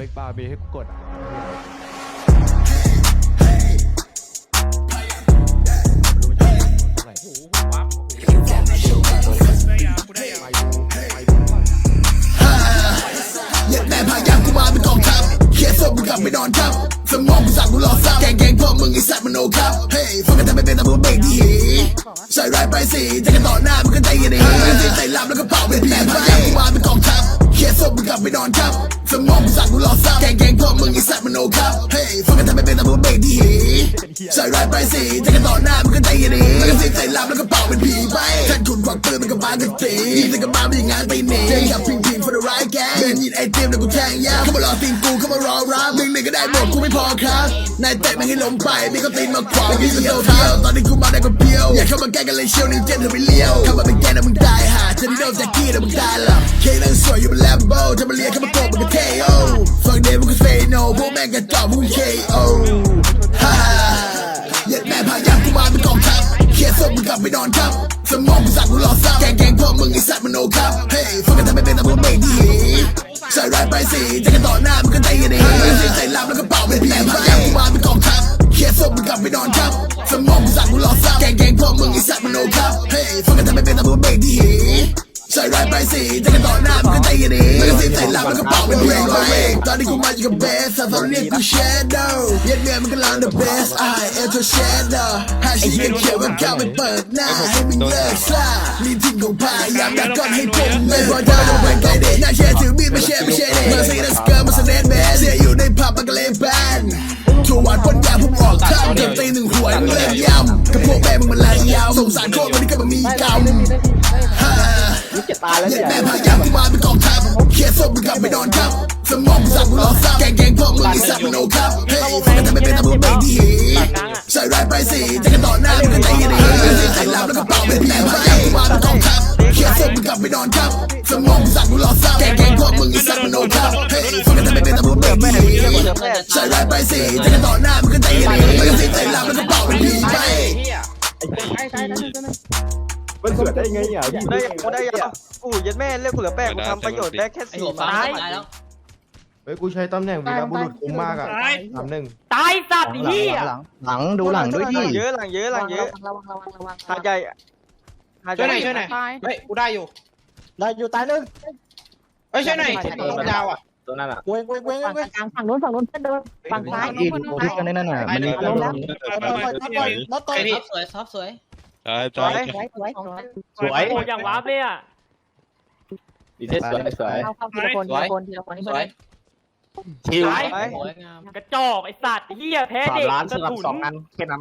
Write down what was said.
เล็กบาร์เบให้กูกดอะไม่รู้มันจะเท่าไหร่ได้ยากูได้ยาไปดูไปดูเย็ดแม่พายามกูมาเป็นกองทัพเขียนศพมึงกลับไปนอนครับสมองกูสั่งกูรอซ้ำแกงแกงพวกมึงไอ้สัตว์มโนครับเฮ้ยฟังกันทำไมเป็นตะบูเบรกที่หีใส่ร้ายไปสิจะกันต่อหน้ามึงก็ใจเย็นๆมึงสิใส่ลำแล้วก็เป่าเป็นแม่พายามกูมาเป็ กลับไปนอนครับสมองกูสั่งกูรอซ้ำแกงแกงพวกมึงไอ้สัตว์มโนครับเฮ้ยฟังกันทำไมเป็นตะบูเบรกที่หีใส่ร้ายไปสิจะกันต่อหน้ามึงก็ใจเย็นๆมึงสิใส่ลำแล้วก็เป่าเป็นผีไปท่านคุณควักปืนมันก็บานกันตียิงแต่ก็มาไม่อย่านไปหนีเจอกับพิงพิง for the right gang เดินยินไอเต็มแล้วกูแทงยาเข้ามารอตีนกูเข้ามารอรับหนึ่งหนึ่งก็ได้หมดกูไม่พอครับนายเตะมันให้ล้มไปมีก็ตีนมาขวางพี่ก็โดนเดียวตอนนี้กูมาได้ก็เพียวอย่าเข้ามาแกล้งกันเลยเชียวนี่เจนเธอไม่เลี้ยวเข้ามาเป็นแกนะมึงตายห่าฉันโดนแจ็คกี้แล้วมึงตายหลับเคนั่งสวยอยู่ โบถ้ามาเลียเข้ามาโกบมึงก็เทโอฟังเดมึงก็เฟโนพวกแม่งกระจอกมึงเคโอฮ่าเหย็ดแม่พายามกูมาเป็นกองทัพเขียนศพมึงกลับไปนอนครับสมองกูสั่งกูรอซ้ำแกงแกงพวกมึงไอสัตว์มโนครับเฮ้ยฟังกันทำไมเป็นตะบูเบรกที่หีใส่ร้ายไปสิจะกันต่อหน้ามึงก็ใจเย็นๆมึงสิใส่ลำแล้วก็เป่าเป็นแผลพายามกูมาเป็นกองทัพเขียนศพมึงกลับไปนอนครับสมองกูสั่งกูรอซ้ำแกงแกงพวกมึงไอสัตว์มโนครับเฮ้ยฟังกันทำไมเป็นตะบูเบรกที่หีใส่ร้ายไปสิจะกันต่อหน้ามึงก็ใจเย็นๆมึง ใส่หลำแล้วก็เป่าเป็นเพลงเพลงตอนนี้กูมาอยู่กับเบสตอนเรียกกูแชโดว์เย็นเมื่อมันกำลัง the best I am to shadow หาชีกันเขียวกับข้าวไปเปิดหน้าให้มึงเลิกซ่านี่ทิ้งของพายามดักก้อนให้ผมไม่พอใจต้องเป็นไกเด็น่าเชื่อถือมีดไม่เชื่อไม่เชื่อเด็มาซีนัสเกิร์มาสเนตแมนเสียอยู่ในผับมันก็เลยแบนถูกวานพ่นยาพุ่งออกข้ามจนตีหนึ่งหัวมึงเลิกยำ กับพวกแม่มึงมันลายยาวสงสารโคตรวันนี้ก็มันมีกรรมฮ่าจะตายแล้วเนี่ยแม่พายามกูมาเป็นกองทัพเขียนศพมึงกลับไปนอนครับสมองกูสั่งกูรอซ้ำแกงแกงพวกมึงไอสัตว์มโนครับเฮ้ยฟังกันทำไมเป็นตะบูเบรกที่หีใส่ร้ายไปสิจะกันต่อหน้ามึงก็ใจเย็นๆมึงสิใส่ลำแล้วก็เป่าเป็นแผลพายามกูมาเป็นกองทัพเขียนศพมึงกลับไปนอนครับสมองกูสั่งกูรอซ้ำแกงแกงพวกมึงไอสัตว์มโนครับเฮ้ยฟังกันทำไมเป็นตะบูเบรกที่หีใส่ร้ายไปสิจะกันต่อหน้ามึงก็ใจ มันสวยได้ไงอะพี่ได้ยังกูได้ยังอู้ยันแม่เรียกกูเหลือแป้งกูทำประโยชน์ได้แค่สี่ตายตายแล้วเฮ้ยกูใช้ตำแหน่งวีรบุรุษคุ้มมากอะตายสามหนึ่งตายสัตว์เหี้ยหลังหลังดูหลังด้วยหดิลังเยอะหลังเยอะหลังเยอะระวังระวังระวังหาดใหญ่หาดใหช่วยหน่ญ่อยช่วยหน่อยเฮ้ยกูได้อยู่ได้อยู่ตายหนึ่งเฮ้ยช่วยหน่อยดาวอะตัวนั้นอะเว้งเว้งเว้งฝั่งเว้งกลางฝั่งนู้นฝั่งนู้นเพื่อนเดินฝั่งซ้ายอีกโอ้พิษกันนั่นน่ะมันนี่ลงแล้วน็อตต่อยไอ้นี่สวยซอฟสวย ตายสวตายยสวยสวยสวยสวยโอ้ยังวาร์ปเลยอะดีเทสสวยสวยเข้าเข้าทีละคนทีละคนทีละคนนี่สวยเพื่อนชิวไปกระจอกไอสัตว์เหี้ยแพ้สามเด็กล้านกระสำหรับถุนสองอันแค่นั้น